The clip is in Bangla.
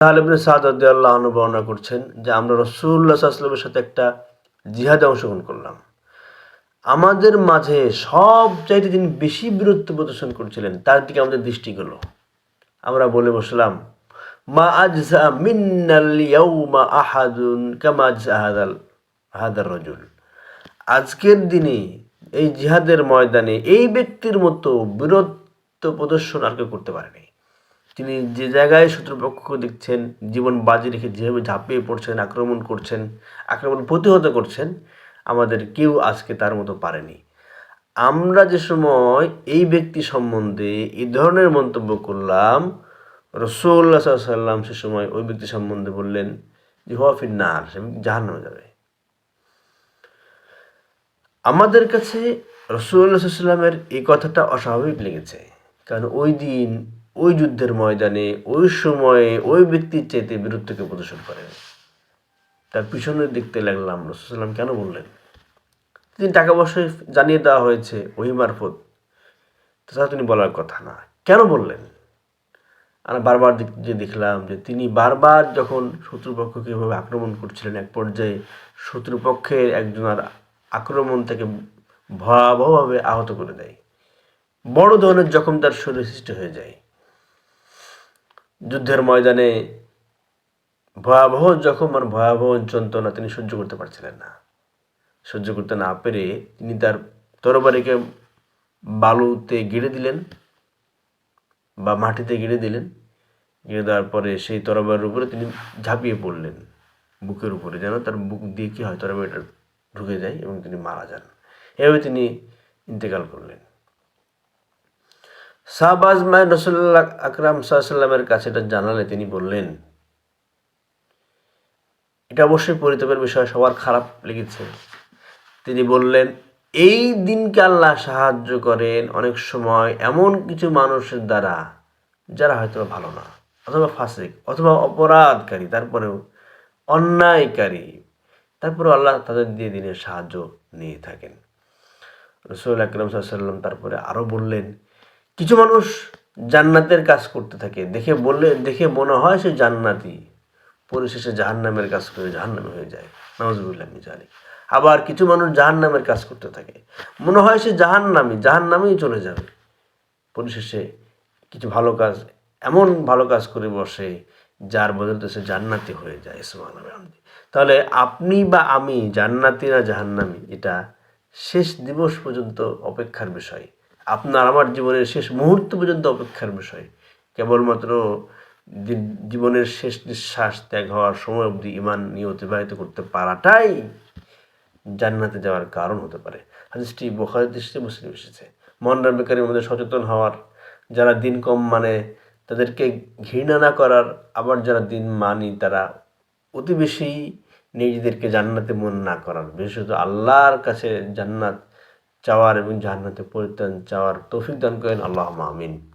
তাহলে ইবনে সাদ আল্লাহ বর্ণনা করছেন যে আমরা রসুল্লাহ সাল্লামের সাথে একটা জিহাদে অংশগ্রহণ করলাম। আমাদের মাঝে সব চাইতে যিনি বেশি বীরত্ব প্রদর্শন করছিলেন, তার দিকে আমাদের দৃষ্টি গেল। আমরা বলে বসলাম, মা আজসা মিন্নাল ইয়াউমা আহাদুন কামা আজসা হাদাল, হাদার রজুল। আজকের দিনে এই জিহাদের ময়দানে এই ব্যক্তির মতো বীরত্ব প্রদর্শন আর কেউ করতে পারেনি। তিনি যে জায়গায় শত্রুপক্ষকে দেখছেন, জীবন বাজি রেখে যেভাবে ঝাঁপিয়ে পড়ছেন, আক্রমণ করছেন, আক্রমণ প্রতিহত করছেন, আমাদের কেউ আজকে তার মতো পারেনি। আমরা যে সময় এই ব্যক্তি সম্বন্ধে এই ধরনের মন্তব্য করলাম রসুল্লা সাল্লাম সে সময় ওই ব্যক্তি সম্বন্ধে বললেন যে হওয়াফির নার সে জাহান্ন যাবে। আমাদের কাছে রসুল্লাহ সাল্লামের এই কথাটা অস্বাভাবিক লেগেছে। কারণ ওই দিন ওই যুদ্ধের ময়দানে, ওই সময়ে ওই ব্যক্তির চাইতে বীরত্বকে প্রদর্শন করেন তার পিছনে দেখতে লাগলাম রসুল্লাম কেন বললেন? তিনি টাকা পয়সা জানিয়ে দেওয়া হয়েছে ওই মারফত। তাছাড়া তিনি বলার কথা না। কেন বললেন? আর বারবার যে দেখলাম যে তিনি বারবার যখন শত্রুপক্ষকে এভাবে আক্রমণ করছিলেন এক পর্যায়ে, শত্রুপক্ষের একজনের আক্রমণ থেকে ভয়াবহভাবে আহত করে দেয়। বড় ধরনের জখম তার শরীরে সৃষ্টি হয়ে যায়। যুদ্ধের ময়দানে ভয়াবহ জখম আর ভয়াবহ যন্ত্রণা তিনি সহ্য করতে পারছিলেন না। সহ্য করতে না পেরে তিনি তার তরবারিকে বালুতে গেড়ে দিলেন বা মাটিতে গেড়ে দিলেন। গেড়ে দেওয়ার পরে সেই তরবারের উপরে তিনি ঝাঁপিয়ে পড়লেন। বুকের উপরে যেন তার বুক দিয়ে কী হয় তরবারিটা ঢুকে যায় এবং তিনি মারা যান। এভাবে তিনি ইন্তেকাল করলেন। শাহবাজ মায় রসুল্লাহ আকরাম সাল্লামের কাছে এটা জানালে তিনি বললেন, এটা অবশ্যই পরিতাপের বিষয়, সবার খারাপ লেগেছে। তিনি বললেন, এই দিনকে আল্লাহ সাহায্য করেন অনেক সময় এমন কিছু মানুষের দ্বারা যারা হয়তো ভালো না, অথবা ফাসিক, অথবা অপরাধকারী, তারপরেও অন্যায়কারী তারপরে আল্লাহ তাদের দিয়ে দিনের সাহায্য নিয়ে থাকেন। রসুল আকরম সাল্লাম তারপরে আরও বললেন কিছু মানুষ জান্নাতের কাজ করতে থাকে। দেখে বললে, দেখে মনে হয় সে জান্নাতি। পরিশেষে জাহান্নামের কাজ করে জাহান্নামে হয়ে যায়। নওয়াজবুল্লাহ মিজালি আবার কিছু মানুষ জাহান্নামের কাজ করতে থাকে। মনে হয় সে জাহান্নামি, জাহান্নামেই চলে যাবে। পরিশেষে কিছু ভালো কাজ, এমন ভালো কাজ করে বসে, যার বদলতে সে জান্নাতি হয়ে যায়। ইসমান তাহলে আপনি বা আমি জান্নাতি না জাহান্নামি, এটা শেষ দিবস পর্যন্ত অপেক্ষার বিষয়। আপনার, আমার জীবনের শেষ মুহূর্ত পর্যন্ত অপেক্ষার বিষয়। কেবলমাত্র জীবনের শেষ নিঃশ্বাস ত্যাগ হওয়ার সময় অবধি ইমান নিয়ে অতিবাহিত করতে পারাটাই জান্নাতে যাওয়ার কারণ হতে পারে। হাদিসটি বোখারি দৃষ্টি মুসলিম এসেছে। মন বেকারের মধ্যে সচেতন হওয়ার, যারা দিন কম মানে তাদেরকে ঘৃণা না করার, আবার যারা দিন মানি তারা অতি বেশি নিজেদেরকে জান্নাতে মন না করার। বিশেষত আল্লাহর কাছে জান্নাত চাওয়ার এবং জাহান্নাতে পরিত্রাণ চাওয়ার তৌফিক দান করেন। আল্লাহ আমিন।